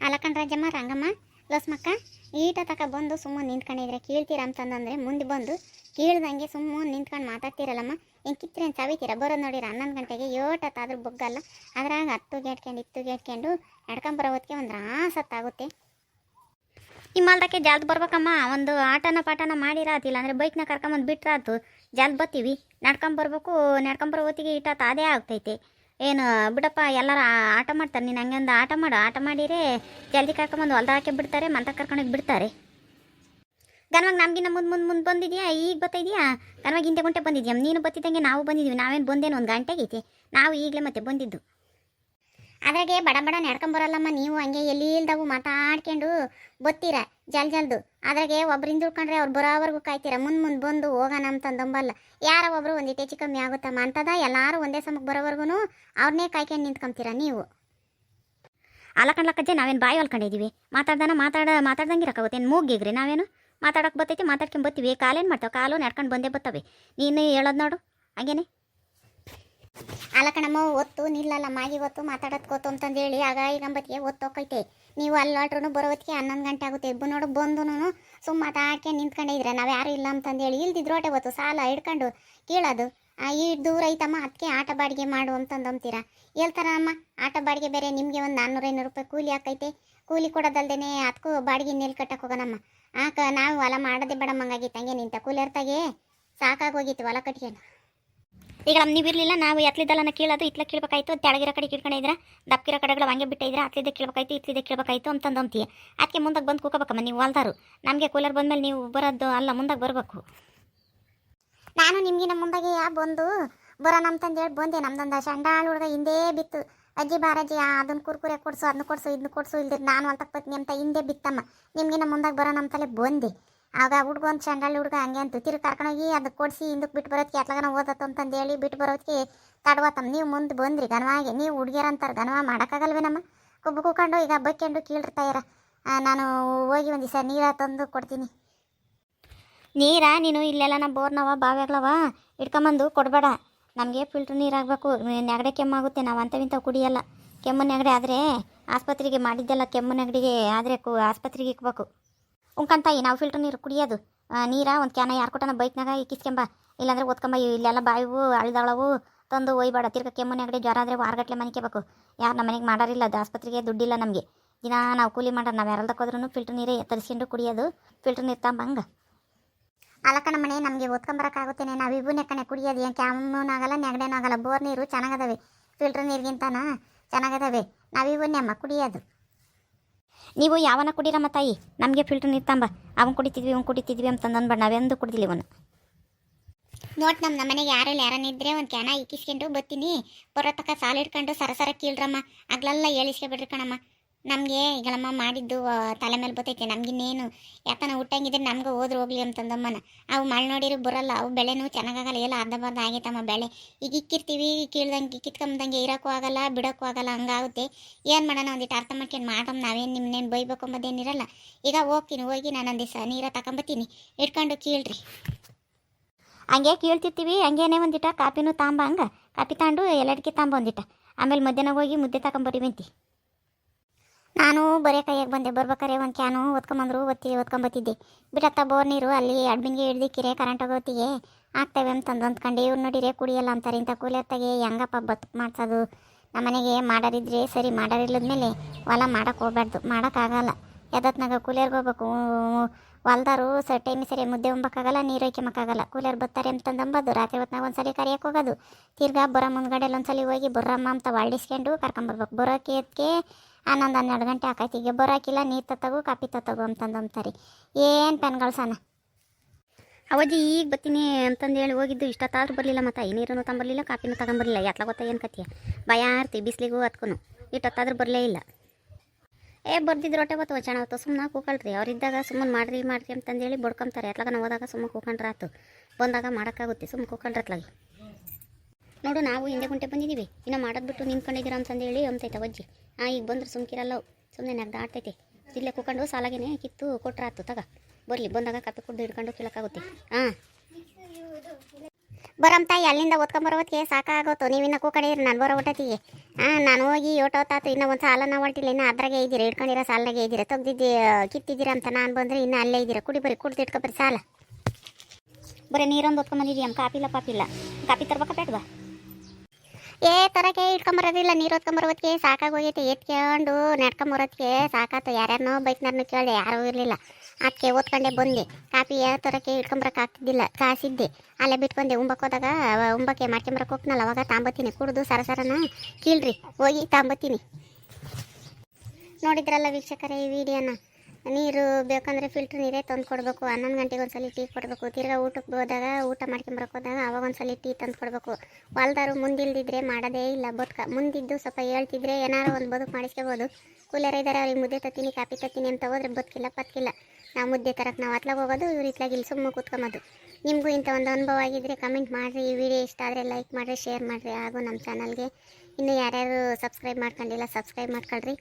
ಅಲಕಂಡ್ ರಾಜಮ್ಮ, ರಂಗಮ್ಮ, ಲಸ್ಮಕ್ಕ, ಈಟ ತಕ ಬಂದು ಸುಮ್ಮನೆ ನಿಂತ್ಕೊಂಡಿದ್ರೆ ಕೇಳ್ತೀರ ಅಂತಂದ್ರೆ ಮುಂದೆ ಬಂದು ಕೇಳ್ದಂಗೆ ಸುಮ್ಮನೆ ನಿಂತ್ಕೊಂಡು ಮಾತಾಡ್ತೀರಲ್ಲಮ್ಮ. ಹಿಂಗೆ ಕಿತ್ತರೆ ಸವಿತೀರ ಬರೋದು ನೋಡಿರ, ಹನ್ನೊಂದು ಗಂಟೆಗೆ ಏಟತ್ತಾದ್ರೂ ಬೊಗ್ಗಲ್ಲ. ಅದ್ರಾಗ ಹತ್ತು ಗೇಟ್ಕೊಂಡು, ಇತ್ತು ಗೇಟ್ಕೊಂಡು ನಡ್ಕೊಂಬರೋ ಹೊತ್ತಿಗೆ ಒಂದು ರಾಸತ್ತಾಗುತ್ತೆ ಈ ಮಾಲ್ದಕ್ಕೆ ಜಲ್ದ್ ಬರ್ಬೇಕಮ್ಮ. ಒಂದು ಆಟನ ಪಾಠನ ಮಾಡಿರಾತಿಲ್ಲ, ಅಂದರೆ ಬೈಕ್ನ ಕರ್ಕೊಂಬಂದು ಬಿಟ್ರಾತು. ಜಲ್ದ್ ಬರ್ತೀವಿ ನಡ್ಕೊಂಬರ್ಬೇಕು, ನಡ್ಕೊಂಬರೋ ಹೊತ್ತಿಗೆ ಇಟ್ಟಾತ ಅದೇ ಆಗ್ತೈತೆ. ಏನು, ಬಿಡಪ್ಪ, ಎಲ್ಲರೂ ಆಟ ಮಾಡ್ತಾರೆ. ನೀನು ಹಂಗಂದು ಆಟ ಮಾಡು. ಆಟ ಮಾಡಿರೆ ಜಲ್ದಿ ಕರ್ಕೊಂಬಂದು ಹೊಲ್ದಾಕೆ ಬಿಡ್ತಾರೆ, ಮಂತ ಕರ್ಕೊಂಡೋಗಿ ಬಿಡ್ತಾರೆ. ಗನ್ವಾಗ ನಮ್ಗಿನ್ನ ಮುಂದೆ ಮುಂದೆ ಮುಂದೆ ಬಂದಿದ್ಯಾ? ಈಗ ಬರ್ತಾಯಿದ್ಯಾ ಗನ್ವಾಗ ಹಿಂದೆ ಗುಂಟೆ ಬಂದಿದ್ಯಾ? ನೀನು ಬತ್ತಿದ್ದಂಗೆ ನಾವು ಬಂದಿದ್ವಿ. ನಾವೇನು ಬಂದೇನು? ಒಂದು ಗಂಟೆಗೈತೆ. ನಾವು ಈಗಲೇ ಮತ್ತೆ ಬಂದಿದ್ದು. ಅದ್ರಾಗೆ ಬಡ ಬಡ ನಡ್ಕೊಂಬರಲ್ಲಮ್ಮ ನೀವು ಹಂಗೆ ಎಲ್ಲಿ ಇಲ್ದವು ಮಾತಾಡ್ಕೊಂಡು ಬತ್ತೀರ ಜಲ್ ಜಲ್ದು. ಅದ್ರಾಗೆ ಒಬ್ರಿಂದ ಉಳ್ಕೊಂಡ್ರೆ ಅವ್ರು ಬರೋವರೆಗೂ ಕಾಯ್ತೀರ. ಮುಂದೆ ಮುಂದೆ ಬಂದು ಹೋಗೋಣ ಅಂತಂದಂಬಲ್ಲ ಯಾರೋ ಒಬ್ರು ಒಂದು ಹೆಚ್ಚು ಕಮ್ಮಿ ಆಗುತ್ತಮ್ಮ ಅಂತದ? ಎಲ್ಲರೂ ಒಂದೇ ಸಮಕ್ಕೆ ಬರೋವರೆಗೂ ಅವ್ರನ್ನೇ ಕಾಯ್ಕೊಂಡು ನಿಂತ್ಕೊಂತೀರ ನೀವು? ಅಲಕಂಡ್ಲಕ್ಕಜ್ಜೆ ನಾವೇನು ಬಾಯಿ ಹೊಲ್ಕೊಂಡಿದ್ದೀವಿ ಮಾತಾಡ್ದಾನ ಮಾತಾಡ ಮಾತಾಡ್ದಂಗೆ ಇರಕ್ಕಾಗುತ್ತೇನು ಮೂಗಿಗ್ರಿ ನಾವೇನು? ಮಾತಾಡಕ್ಕೆ ಬರ್ತೈತಿ ಮಾತಾಡ್ಕೊಂಡು ಬರ್ತೀವಿ ಕಾಲೇನು ಮಾಡ್ತಾವೆ? ಕಾಲು ನಡ್ಕೊಂಡು ಬಂದೇ ಬರ್ತವೆ ನೀನು ಹೇಳೋದು ನೋಡು. ಹಂಗೇನೆ? ಅಲ್ಲ ಕಣಮ್ಮ, ಒತ್ತು, ನಿಲ್ಲಲ್ಲ, ಮಾಗಿ ಒತ್ತು ಮಾತಾಡೋದು ಗೊತ್ತು ಅಂತಂದೇಳಿ ಆಗ ಈಗ ಒತ್ತು ಹೋಗೈತೆ ನೀವು ಅಲ್ಲಾಟ್ರು ಬರೋ ಹೊತ್ತಿಗೆ ಹನ್ನೊಂದು ಗಂಟೆ ಆಗುತ್ತೆ. ಇಬ್ಬರು ನೋಡು ಬಂದು ಸುಮ್ಮ ಹಾಕಿ ನಿಂತ್ಕೊಂಡಿದ್ರೆ ನಾವು ಯಾರು ಇಲ್ಲ ಅಂತಂದೇಳಿ ಇಲ್ದಿದ್ರೋಟೆ ಒತ್ತು ಸಾಲ ಹಿಡ್ಕೊಂಡು ಕೇಳೋದು. ಈ ದೂರ ಐತಮ್ಮ ಅದಕ್ಕೆ ಆಟ ಬಾಡಿಗೆ ಮಾಡು ಅಂತಂದು ಅಂತೀರ ಹೇಳ್ತಾರ ಅಮ್ಮ, ಆಟ ಬಾಡಿಗೆ ಬೇರೆ ನಿಮಗೆ ಒಂದು ನಾನ್ನೂರು ಐನೂರು ರೂಪಾಯಿ ಕೂಲಿ ಹಾಕೈತೆ ಕೂಲಿ ಕೊಡೋದಲ್ದೇನೆ ಅದಕ್ಕೂ ಬಾಡಿಗೆ ನೆಲ್ ಕಟ್ಟಕ್ಕೆ ಹೋಗೋಣಮ್ಮ ಆಕ, ನಾವು ಹೊಲ ಮಾಡೋದೇ ಬೇಡಮ್ಮ ಹಂಗಾಗಿತ್ತು ಹಂಗೆ ನಿಂತ ಕೂಲಿಯರ್ತಾಗೆ ಸಾಕಾಗೋಗಿತ್ತು ಹೊಲ ಕಟ್ಕೊಂಡು ಈಗ ನಮ್ಮ ನೀವು ಇರಲಿಲ್ಲ, ನಾವು ಎತ್ಲಿದ್ದಲ್ಲ ಕೀಳೋದು, ಇತ್ಲ ಕೀಳ್ಬೇಕಾಯ್ತು ತೆಳಗಿರೋ ಕಡೆ ಕಿಡ್ಕೊಂಡಿದ್ರೆ ದಪ್ಪಿರೋ ಕಡೆಗಳು ಹಂಗೆ ಬಿಟ್ಟಿದ್ರೆ ಅತ್ಲಿದ್ದೆ ಕೀಳ್ಬೇಕಾಯ್ತು, ಇತ್ಲಿದ್ದೆ ಕೀಳ್ಬೇಕಾಯ್ತು ಅಂತಂದು ಅಂತೀಯ ಅದಕ್ಕೆ ಮುಂದಕ್ಕೆ ಬಂದು ಕೂಕೋಬೇಕಮ್ಮ, ನೀವು ಹೊಲ್ದಾರು ನಮಗೆ ಕೂಲರ್ ಬಂದಮೇಲೆ ನೀವು ಬರೋದು ಅಲ್ಲ ಮುಂದಕ್ಕೆ ಬರಬೇಕು. ನಾನು ನಿಮಗಿನ ಮುಂದಾಗೆ ಯಾ ಬಂದು ಬರೋಣ ಅಂತಂದೇಳಿ ಬಂದೆ, ನಮ್ದೊಂದು ಶಂಡಾಳ ಹುಡುಗ ಹಿಂದೆ ಬಿತ್ತು. ಅಜ್ಜಿ ಬಾರಜ್ಜಿ ಅದನ್ನ ಕುರ್ಕುರೆ ಕೊಡಿಸು ಅದನ್ನ ಕೊಡಿಸು ಇದನ್ನ ಕೊಡಿಸು ಇಲ್ದಿರ ನಾನು ಹೊಲ್ತಕ್ಕೆ ಬರ್ತೀನಿ ಅಂತ ಹಿಂದೆ ಬಿತ್ತಮ್ಮ. ನಿಮಗಿನ ಮುಂದಾಗ ಬರೋಣ ಅಂತಲೇ ಬಂದೆ. ಆಗ ಹುಡ್ಗ ಒಂದು ಶಂಡಾಳ ಹುಡುಗ ಹಂಗೆ ಅಂತ ತಿರು ಕರ್ಕೊಂಡೋಗಿ ಅದಕ್ಕೆ ಕೊಡಿಸಿ ಹಿಂದಕ್ಕೆ ಬಿಟ್ಟು ಬರೋದಕ್ಕೆ ಎತ್ಲಾಗನ ಓದತ್ತು ಅಂತಂದೇಳಿ ಬಿಟ್ಟು ಬರೋದಕ್ಕೆ ತಡವತ್ತಮ್ಮ ನೀವು ಮುಂದೆ ಬಂದ್ರಿ ಗನವಾಗಿ, ನೀವು ಹುಡುಗಿಯರ ಅಂತಾರೆ ಗನವ ಮಾಡೋಕ್ಕಾಗಲ್ವೇನಮ್ಮ ಕುಬ್ಬು ಕೂಕೊಂಡು ಈಗ ಬೈಕೊಂಡು ಕೀಳಿರ್ತಾಯಿರ ನಾನು ಹೋಗಿ ಒಂದು ದಿವಸ ನೀರ ತಂದು ಕೊಡ್ತೀನಿ. ನೀರ? ನೀನು ಇಲ್ಲೆಲ್ಲ ನಮ್ಮ ಬೋರ್ನವ, ಬಾವ್ಯಾಗ್ಲವ? ಇಟ್ಕೊಂಬಂದು ಕೊಡಬೇಡ. ನಮಗೆ ಫಿಲ್ಟ್ರ್ ನೀರು ಆಗಬೇಕು. ನೆಗಡೆ ಕೆಮ್ಮಾಗುತ್ತೆ, ನಾವು ಅಂಥವಿಂಥ ಕುಡಿಯಲ್ಲ. ಕೆಮ್ಮು ನೆಗಡೆ ಆದರೆ ಆಸ್ಪತ್ರೆಗೆ ಮಾಡಿದ್ದೆಲ್ಲ ಕೆಮ್ಮು ನೆಗಡಿಗೆ ಆದರೆ ಕು ಆಸ್ಪತ್ರೆಗೆ ಇಕ್ಬೇಕು. ಉಂಕಂತಾಯಿ ನಾವು ಫಿಲ್ಟರ್ ನೀರು ಕುಡಿಯೋದು. ನೀರ, ಒಂದು ಕ್ಯಾನ ಯಾರು ಕೊಟ್ಟನ ಬೈಕ್ನಾಗ ಇಕ್ಕಿಸ್ಕೊಂಬ ಇಲ್ಲಾಂದ್ರೆ ಓದ್ಕೊಂಬ ಇಲ್ಲೆಲ್ಲ ಬಾಯಿವು ಅಳ್ದಳವು ತಂದು ಒಯ್ಬೇಡ. ತಿರ್ಗ ಕೆಮ್ಮು ನೆಗಡಿ, ಜ್ವರ ಆದರೆ ವಾರಗಟ್ಲೆ ಮನಿಕೇಬೇಕು ಯಾರು ನಮ್ಮ ಮನೆಗೆ ಮಾಡೋರಿಲ್ಲ, ಅದು ಆಸ್ಪತ್ರೆಗೆ ದುಡ್ಡಿಲ್ಲ ನಮಗೆ. ದಿನ ನಾವು ಕೂಲಿ ಮಾಡೋ, ನಾವು ಯಾರಲ್ದಕ್ಕೆ ಹೋದ್ರೂ ಫಿಲ್ಟರ್ ನೀರೇ ತರಿಸ್ಕೊಂಡು ಕುಡಿಯೋದು. ಫಿಲ್ಟರ್ ನೀರು ತಂಬಂಗ ನಮ್ಮ ಮನೆ ನಮಗೆ ಓದ್ಕೊಂಬರಕ್ಕಾಗುತ್ತೇನೆ ನಾವು ಇಬ್ಬನೇ ಕಣೆ ಕುಡಿಯೋದು. ಏನು ಕೆಮ್ಮೂ ಆಗಲ್ಲ ನೆಗಡೇನೂ ಆಗಲ್ಲ ಬೋರ್ ನೀರು ಚೆನ್ನಾಗದವೆ. ಫಿಲ್ಟರ್ ನೀರಿಗಿಂತನ ಚೆನ್ನಾಗದವೆ. ನಾವು ಇವನ್ನೇ ನೆಮ್ಮ ಕುಡಿಯೋದು. ನೀವು ಯಾವನ ಕುಡೀರಮ್ಮ ತಾಯಿ? ನಮಗೆ ಫಿಲ್ಟರ್ ನೀರು ತಂಬ. ಅವನ್ ಕುಡಿತಿದ್ವಿ ಅವ್ನು ಕುಡಿತಿದ್ವಿ ಅಂತ ಅಂದ್ ಬಣ್ಣ ನಾವೆಂದು ಕುಡಿದಿಲ್ಲ ಇವನು. ನೋಟ್ ನಮ್ಮ ನಮ್ಮನೆಗೆ ಯಾರಲ್ಲಿ. ಯಾರನ್ನಿದ್ರೆ ಒಂದು ಕ್ಯಾನ ಇಕ್ಕಿಸ್ಕೊಂಡು ಬತ್ತೀನಿ. ಬರೋ ತಕ್ಕ ಸಾಲ ಇಟ್ಕೊಂಡು ಸರಸರ ಕೀಳ್ರಮ್ಮ. ಆಗ್ಲೆಲ್ಲ ಹೇಳಿಸ್ಕೊಬಿಡ್ರಿ ಕಣಮ್ಮ. ನಮಗೆ ಈಗಲಮ್ಮ ಮಾಡಿದ್ದು ತಲೆ ಮೇಲೆ ಬತ್ತೈತೆ. ನಮಗಿನ್ನೇನು ಯಾಕನ ಹುಟ್ಟಂಗಿದ್ರೆ ನಮ್ಗೆ ಹೋದ್ರೆ ಹೋಗ್ಲಿ ಅಂತಂದಮ್ಮನ. ಅವು ಮಳೆ ನೋಡಿರು ಬರಲ್ಲ. ಅವು ಬೆಳೆನೂ ಚೆನ್ನಾಗಾಗಲ್ಲ. ಎಲ್ಲ ಅರ್ಧ ಬರ್ಧ ಆಗೈತಮ್ಮ ಬೆಳೆ. ಈಗ ಇಕ್ಕಿರ್ತೀವಿ ಕೀಳ್ದಂಗೆ ಕಿತ್ಕೊಂಬಂದಂಗೆ ಇರೋಕ್ಕೂ ಆಗಲ್ಲ, ಬಿಡೋಕ್ಕೂ ಆಗಲ್ಲ, ಹಂಗಾಗುತ್ತೆ. ಏನು ಮಾಡೋಣ ಒಂದಿಟ್ಟು ಅರ್ಥ ಮಾಡ್ಕೊಂಡು ಮಾಡೋಮ್ ನಾವೇನು ನಿಮ್ಮನ್ನೇನು ಬೈಬೇಕು ಅಂಬೋದೇನಿರಲ್ಲ ಈಗ ಹೋಗ್ತೀನಿ, ಹೋಗಿ ನಾನು ಒಂದು ದಿವಸ ನೀರ ತಗೊಂಬತ್ತೀನಿ ಇಟ್ಕೊಂಡು ಕೀಳ್ರಿ. ಹಂಗೆ ಕೀಳ್ತಿರ್ತೀವಿ, ಹಂಗೇನೆ ಒಂದಿಟ ಕಾಪಿನೂ ತಾಂಬ ಹಂಗೆ. ಕಾಪಿ ತಾಂಡು ಎಲ್ಲಡಿಕೆ ತಾಂಬ ಒಂದಿಟ. ಆಮೇಲೆ ಮಧ್ಯಾಹ್ನ ಹೋಗಿ ಮುದ್ದೆ ತಗೊಂಬರಿವಂತಿ ನಾನು ಬರೇ ಕೈಯಾಗ ಬಂದೆ, ಬರ್ಬೇಕಾರೆ ಒಂದು ಕ್ಯಾನು ಓದ್ಕೊಂಬಂದ್ರು ಒತ್ತಿ ಓದ್ಕೊಂಬತ್ತಿದ್ದೆ ಬಿಡತ್ತ ಬೋರ್ ನೀರು, ಅಲ್ಲಿ ಅಡ್ಮಿನ್ಗೆ ಕಿರೆ ಕರೆಂಟ್ ಹೋಗೋತ್ತಿಗೆ. ಆಗ್ತವೆ ಅಂತಂದು ಅಂದ್ಕೊಂಡು ಇವ್ರು ನೋಡಿರೆ ಕುಡಿಯಲ್ಲ ಅಂತಾರೆ, ಇಂಥ ಕೂಲಿಯತ್ತಾಗೆ ಹೆಂಗಪ್ಪ ಬದುಕು ಮಾಡ್ಸೋದು? ನಮ್ಮನೆಗೆ ಮಾಡೋರಿದ್ರೆ ಸರಿ, ಮಾಡೋರಿಲ್ಲದ್ಮೇಲೆ ಹೊಲ ಮಾಡೋಕ್ಕೆ ಹೋಗ್ಬಾರ್ದು ಮಾಡೋಕ್ಕಾಗಲ್ಲ. ಯದತ್ನಾಗ ಕೂಲಿಯರ್ಗೆ ಹೋಗ್ಬೇಕು, ಹೊಲ್ದಾರು ಸ ಟೈಮ್ ಸರಿ ಮುದ್ದೆ ಉಂಬಕ್ಕಾಗಲ್ಲ, ನೀರು ಒಯ್ಕೊಂಬಕ್ಕಾಗಲ್ಲ ಕೂಲಿಯರ್ ಬರ್ತಾರೆ ಅಂತಂದಂಬದು, ರಾತ್ರಿ ಹೊತ್ನಾಗ ಒಂದ್ಸಲಿ ಕರಿಯಕ್ಕೆ ಹೋಗೋದು. ತಿರ್ಗಾ ಬರೋ ಮುಂದ್ಗಡೆ ಒಂದ್ಸಲಿ ಹೋಗಿ ಬರಮ್ಮ ಅಂತ ಹೊಳ್ಳಿಸ್ಕೊಂಡು ಕರ್ಕೊಂಬರ್ಬೇಕು. ಬರೋಕೆ ಎತ್ಕೆ ಹನ್ನೊಂದು ಹನ್ನೆರಡು ಗಂಟೆ ಆಕೈತಿ. ಈಗ ಬರೋಕಿಲ್ಲ, ನೀರು ತತ್ತಗು ಕಾಪಿ ತತ್ತಗು ಅಂತಂದು ಅಂತಾರೆ ಏನು ಪೆನ್ಗಳು ಸಣ್ಣ? ಅವಜ್ಜಿ ಈಗ ಬರ್ತೀನಿ ಅಂತಂದು ಹೇಳಿ ಹೋಗಿದ್ದು, ಇಷ್ಟೊತ್ತಾದ್ರೂ ಬರಲಿಲ್ಲ ಮತ್ತೆ. ನೀರನ್ನು ತಂಬರಲಿಲ್ಲ ಕಾಪಿನೂ ತಗೊಂಬರಲಿಲ್ಲ. ಎತ್ಲ ಗೊತ್ತಾ ಏನು ಕತ್ತಿಯ ಭಯ ಆರ್ತಿ, ಬಿಸಿಲಿಗೂ ಹತ್ಕೊನು ಇಷ್ಟೊತ್ತಾದ್ರೂ ಬರಲೇ ಇಲ್ಲ. ಏ ಬರ್ದಿದ್ರು ಹೊಟ್ಟೆ ಬತ್ತು ಚೆನ್ನ ಹೊತ್ತು ಸುಮ್ಮನೆ ಕೂಕಳ್ರಿ. ಅವ್ರಿದ್ದಾಗ ಸುಮ್ಮನೆ ಮಾಡ್ರಿ ಮಾಡ್ರಿ ಅಂತಂದೇಳಿ ಬಡ್ಕೊಂತಾರೆ. ಎತ್ಲಾಗ ನಾವು ಹೋದಾಗ ಸುಮ್ಮನೆ ಕೂಕೊಂಡ್ರಾತು. ಬಂದಾಗ ಮಾಡೋಕ್ಕಾಗುತ್ತೆ. ಸುಮ್ಮನೆ ಕೂಕೊಂಡ್ರೆ ಅತ್ಲಾಗಿ ನೋಡು, ನಾವು ಹಿಂದೆ ಗುಂಟೆ ಬಂದಿದ್ದೀವಿ. ಇನ್ನು ಮಾಡೋದು ಬಿಟ್ಟು ಅಂತಂದು ಹೇಳಿ ಅಂತೈತೆ ಅಜ್ಜಿ. ಹಾಂ ಈಗ ಬಂದ್ರೆ ಸುಮ್ಕಿರಲ್ಲ ಸುಮ್ಮನೆ ನಗ್ದು ಆಡ್ತೈತೆ. ಇಲ್ಲೇ ಕೂಕೊಂಡು ಸಾಲಾಗೇನೆ ಕಿತ್ತು ಕೊಟ್ರೆ ಆತು, ತಗ. ಬರಲಿ, ಬಂದಾಗ ಕಪ್ಪೆ ಕುಡ್ದು ಹಿಡ್ಕೊಂಡು ಕೀಳಕ್ಕಾಗುತ್ತೆ. ಹಾಂ ಬರಮ್ ತಾಯಿ, ಅಲ್ಲಿಂದ ಓದ್ಕೊಂಬರೋದಕ್ಕೆ ಸಾಕಾಗೋತು. ನೀವಿನ್ನ ಕೂಕಡೆ ಇರಿ, ನಾನು ಬರೋ ಊಟತಿಗೆ ಹಾಂ ನಾನು ಹೋಗಿ ಓಟೋತಾತು ಇನ್ನೂ ಒಂದು ಸಾಲನ ಹೊರಟಿಲ್ಲ ಇನ್ನೂ ಅದ್ರಾಗೆ ಇದ್ದೀರಾ, ಹಿಡ್ಕೊಂಡಿರೋ ಸಾಲಾಗೆ ಇದ್ದೀರಾ, ತೆಗ್ದಿದ್ದಿ, ಕಿತ್ತಿದ್ದೀರಾ ಅಂತ ನಾನು ಬಂದರೆ ಇನ್ನೂ ಅಲ್ಲೇ ಇದ್ದೀರಾ. ಕುಡಿ ಬರೀ ಕುಡ್ದು ಇಟ್ಕೊಬರಿ ಸಾಲ. ಬರೀ, ನೀರೊಂದು ಓದ್ಕೊಂಬಂದಿದ್ದೀಯಮ್ಮ ಕಾಪಿಲ್ಲ, ಪಾಪಿಲ್ಲ. ಕಾಪಿ ತರ್ಬೇಕಾ ಬೇಡವಾ ಏ, ತರಕ್ಕೆ ಇಟ್ಕೊಂಬರೋದಿಲ್ಲ ನೀರು ಹೊತ್ಕೊಂಬರೋದಕ್ಕೆ ಸಾಕಾಗೋಗೈತೆ ಎತ್ಕೊಂಡು ನಡ್ಕೊಂಬರೋದಕ್ಕೆ ಸಾಕಾತು. ಯಾರ್ಯಾರನೋ ಬೈಕ್ನರ್ನ ಕೇಳಿ ಯಾರೂ ಇರಲಿಲ್ಲ. ಅದಕ್ಕೆ ಓದ್ಕೊಂಡೆ ಬಂದೆ. ಕಾಪಿ ಯಾವ ತರಕ್ಕೆ ಇಟ್ಕೊಂಬರಕ್ಕೆ ಆಗ್ತಿದ್ದಿಲ್ಲ. ಕಾಸಿದ್ದೆ. ಅಲ್ಲೇ ಬಿಟ್ಕೊಂಡೆ. ಉಂಬಕ್ಕೆ ಹೋದಾಗ ಉಂಬಕ್ಕೆ ಮಾಡ್ಕೊಂಬರಕ್ಕೆ ಹೋಗ್ನಲ್ಲ, ಅವಾಗ ತಾಂಬತ್ತೀನಿ. ಕುಡಿದು ಸರ ಸರನ ಕೀಳ್ರಿ. ಹೋಗಿ ತಾಂಬತ್ತೀನಿ. ನೋಡಿದ್ರಲ್ಲ ವೀಕ್ಷಕರೇ ಈ ವಿಡಿಯೋನ? ನೀರು ಬೇಕಂದ್ರೆ ಫಿಲ್ಟ್ರ್ ನೀರೇ ತಂದು ಕೊಡಬೇಕು. ಹನ್ನೊಂದು ಗಂಟೆಗೆ ಒಂದ್ಸಲ ಟೀ ಕೊಡಬೇಕು. ತಿರ್ಗಾ ಊಟಕ್ಕೆ ಹೋದಾಗ, ಊಟ ಹೋದಾಗ ಅವಾಗ ಒಂದ್ಸಲ ಟೀ ತಂದು ಕೊಡಬೇಕು. ಹೊಲ್ದಾರು ಮುಂದಿಲ್ದಿದ್ರೆ ಮಾಡೋದೇ ಇಲ್ಲ ಬದುಕ. ಮುಂದಿದ್ದು ಸ್ವಲ್ಪ ಹೇಳ್ತಿದ್ರೆ ಏನಾರು ಒಂದು ಬದುಕು ಮಾಡಿಸ್ಕೋಬೋದು. ಕೂಲರ್ ಇದ್ದಾರೆ ಅವ್ರಿಗೆ ಮುದ್ದೆ ತತ್ತೀನಿ ಕಾಪಿ ತತ್ತೀನಿ ಅಂತ ಹೋದ್ರೆ ಬದುಕಿಲ್ಲ ಬದುಕಿಲ್ಲ ನಾವು ಮುದ್ದೆ ತರಕ್ಕೆ ನಾವು ಅತ್ಲಾಗ ಹೋಗೋದು, ಇವ್ರು ಇತ್ಲಾಗ ಇಲ್ಲಿ ಸುಮ್ಮನೆ ಕೂತ್ಕೊಂಬೋದು ನಿಮಗೂ ಇಂಥ ಒಂದು ಅನುಭವ ಆಗಿದ್ರೆ ಕಮೆಂಟ್ ಮಾಡಿರಿ. ಈ ವಿಡಿಯೋ ಇಷ್ಟ ಆದರೆ ಲೈಕ್ ಮಾಡಿರಿ ಶೇರ್ ಮಾಡಿರಿ. ಹಾಗೂ ನಮ್ಮ ಚಾನಲ್ಗೆ ಇನ್ನು ಯಾರ್ಯಾರು ಸಬ್ಸ್ಕ್ರೈಬ್ ಮಾಡ್ಕೊಂಡಿಲ್ಲ ಸಬ್ಸ್ಕ್ರೈಬ್ ಮಾಡ್ಕೊಳ್ರಿ.